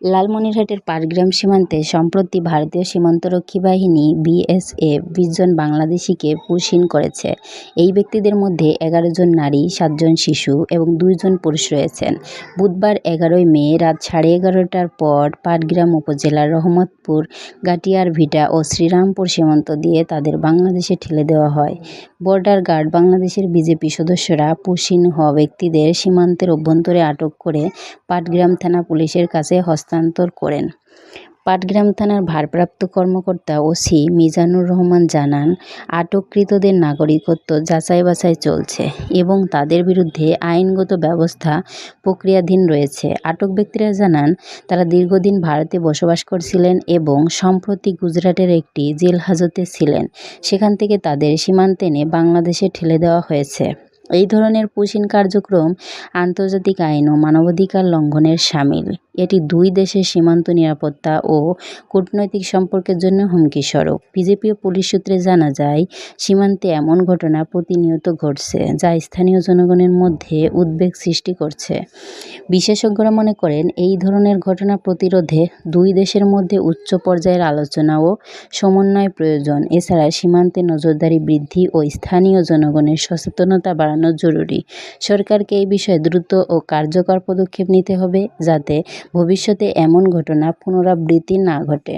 লালমনিরহাটের পাটগ্রাম সীমান্তে, সম্প্রতি ভারতীয় সীমান্তরক্ষী বাহিনী বিএসএফ বিশ জন বাংলাদেশিকে পুশিন করেছে। এই ব্যক্তিদের মধ্যে এগারো জন নারী সাতজন শিশু এবং দুইজন পুরুষ রয়েছেন। বুধবার এগারোই মে রাত সাড়ে এগারোটার পর পাটগ্রাম উপজেলার রহমতপুর, গাটিয়ার ভিটা ও শ্রীরামপুর সীমান্ত দিয়ে তাদের বাংলাদেশে ঠেলে দেওয়া হয়। বর্ডার গার্ড বাংলাদেশের বিজেপি সদস্যরা পুশিন হওয়া ব্যক্তিদের সীমান্তের অভ্যন্তরে আটক করে পাটগ্রাম থানা পুলিশের কাছে হস্তান্তর করেন। পাটগ্রাম থানার ভারপ্রাপ্ত কর্মকর্তা ওসি মিজানুর রহমান জানান, আটককৃতদের নাগরিকত্ব যাচাই বাছাই চলছে এবং তাদের বিরুদ্ধে আইনগত ব্যবস্থা প্রক্রিয়াধীন রয়েছে। আটক ব্যক্তিরা জানান, তারা দীর্ঘদিন ভারতে বসবাস করছিলেন এবং সম্প্রতি গুজরাটের একটি জেল হাজতে ছিলেন। সেখান থেকে তাদের সীমান্তে এনে বাংলাদেশে ঠেলে দেওয়া হয়েছে। এই ধরনের পুশিন কার্যক্রম আন্তর্জাতিক আইন ও মানবাধিকার লঙ্ঘনের শামিল এটি দুই দেশের সীমান্ত নিরাপত্তা ও কূটনৈতিক সম্পর্কের জন্য হুমকিস্বরূপ। বিজেপি ও পুলিশ সূত্রে জানা যায়, সীমান্তে এমন ঘটনা প্রতিনিয়ত ঘটছে যা স্থানীয় জনগণের মধ্যে উদ্বেগ সৃষ্টি করছে। বিশেষজ্ঞরা মনে করেন, এই ধরনের ঘটনা প্রতিরোধে দুই দেশের মধ্যে উচ্চ পর্যায়ের আলোচনা ও সমন্বয় প্রয়োজন। এছাড়া সীমান্তে নজরদারি বৃদ্ধি ও স্থানীয় জনগণের সচেতনতা বাড়ানো জরুরি। সরকারকে এই বিষয়ে দ্রুত ও কার্যকর পদক্ষেপ নিতে হবে যাতে ভবিষ্যতে এমন ঘটনা পুনরাবৃত্তি না ঘটে।